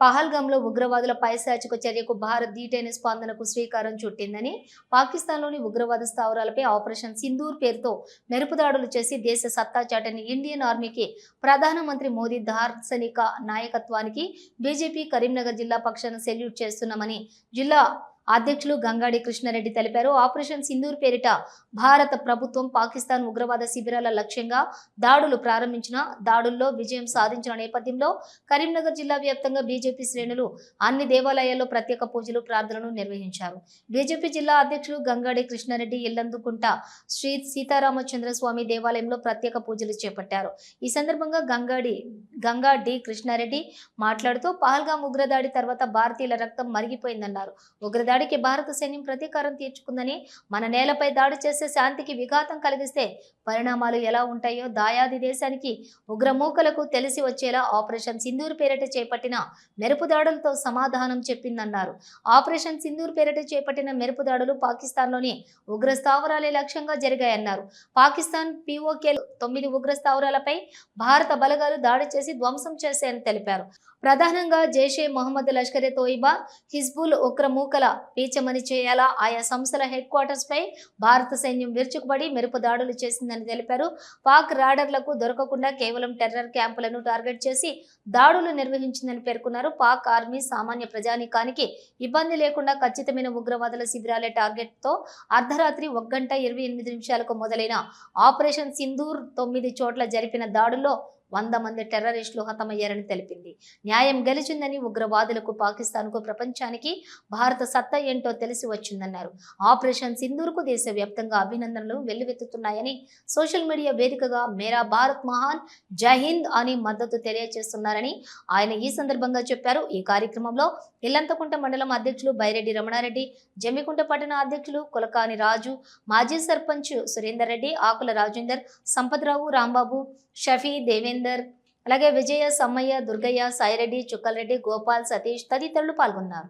పహల్గంలో ఉగ్రవాదుల పైశాచిక చర్యకు భారత్ దీటైన స్పందనకు శ్రీకారం చుట్టిందని పాకిస్తాన్లోని ఉగ్రవాద స్థావరాలపై ఆపరేషన్ సింధూర్ పేరుతో మెరుపుదాడులు చేసి దేశ సత్తా చాటని ఇండియన్ ఆర్మీకి ప్రధానమంత్రి మోదీ దార్శనిక నాయకత్వానికి బీజేపీ కరీంనగర్ జిల్లా పక్షాన సెల్యూట్ చేస్తున్నామని జిల్లా అధ్యక్షులు గంగాడి కృష్ణారెడ్డి తెలిపారు. ఆపరేషన్ సింధూర్ పేరిట భారత ప్రభుత్వం పాకిస్తాన్ ఉగ్రవాద శిబిరాల లక్ష్యంగా దాడులు ప్రారంభించిన దాడుల్లో విజయం సాధించిన నేపథ్యంలో కరీంనగర్ జిల్లా వ్యాప్తంగా బీజేపీ శ్రేణులు అన్ని దేవాలయాల్లో ప్రత్యేక పూజలు ప్రార్థనలు నిర్వహించారు. బీజేపీ జిల్లా అధ్యక్షులు గంగాడి కృష్ణారెడ్డి ఇల్లందుకుంట శ్రీ సీతారామచంద్ర స్వామి దేవాలయంలో ప్రత్యేక పూజలు చేపట్టారు. ఈ సందర్భంగా గంగాడి గంగా డి కృష్ణారెడ్డి మాట్లాడుతూ పహల్గాం ఉగ్రదాడి తర్వాత భారతీయుల రక్తం మరిగిపోయిందన్నారు. దాడికి భారత సైన్యం ప్రతీకారం తీర్చుకుందని మన నేలపై దాడి చేస్తే శాంతికి విఘాతం కలిగిస్తే పరిణామాలు ఎలా ఉంటాయో దాయాది దేశానికి ఉగ్రమూకలకు తెలిసి వచ్చేలా ఆపరేషన్ సింధూర్ పేరిట చేపట్టిన మెరుపు దాడులతో సమాధానం చెప్పిందన్నారు. ఆపరేషన్ సింధూర్ పేరిట చేపట్టిన మెరుపు దాడులు పాకిస్తాన్లోని ఉగ్ర స్థావరాలే లక్ష్యంగా జరిగాయన్నారు. పాకిస్తాన్ పీఓకే తొమ్మిది ఉగ్ర స్థావరాలపై భారత బలగాలు దాడి చేసి ధ్వంసం చేశాయని తెలిపారు. ప్రధానంగా జైషే మొహమ్మద్ లష్కరే తోయిబా హిజ్బుల్ ఉగ్రమూకల పీచమని చేయాలా? ఆయా సంస్థల హెడ్ క్వార్టర్స్ పై భారత సైన్యం విరుచుకుపడి మెరుపు దాడులు చేసిందని తెలిపారు. పాక్ రాడర్లకు దొరకకుండా కేవలం టెర్రర్ క్యాంపులను టార్గెట్ చేసి దాడులు నిర్వహించిందని పేర్కొన్నారు. పాక్ ఆర్మీ సామాన్య ప్రజానీకానికి ఇబ్బంది లేకుండా ఖచ్చితమైన ఉగ్రవాదుల శిబిరాలే టార్గెట్తో అర్ధరాత్రి ఒక గంట ఇరవై ఎనిమిది నిమిషాలకు మొదలైన ఆపరేషన్ సింధూర్ తొమ్మిది చోట్ల జరిపిన దాడుల్లో వంద మంది టెర్రరిస్టులు హతమయ్యారని తెలిపింది. న్యాయం గెలిచిందని ఉగ్రవాదులకు పాకిస్తాన్కు ప్రపంచానికి భారత సత్తా ఏంటో తెలిసి వచ్చిందన్నారు. ఆపరేషన్ సింధూర్కు దేశవ్యాప్తంగా అభినందనలు వెల్లువెత్తుతున్నాయని సోషల్ మీడియా వేదికగా మేరా భారత్ మహాన్ జహింద్ అని మద్దతు తెలియజేస్తున్నారని ఆయన ఈ సందర్భంగా చెప్పారు. ఈ కార్యక్రమంలో ఇల్లంతకుంట మండలం అధ్యక్షులు బైరెడ్డి రమణారెడ్డి జమ్మికుంట పట్టణ అధ్యక్షులు కులకాని రాజు మాజీ సర్పంచ్ సురేందర్ రెడ్డి ఆకుల రాజేందర్ సంపత్రావు రాంబాబు షఫీ దేవేంద్ర అలాగే విజయ సమ్మయ్య దుర్గయ్య సాయిరెడ్డి చుక్కలరెడ్డి గోపాల్ సతీష్ తదితరులు పాల్గొన్నారు.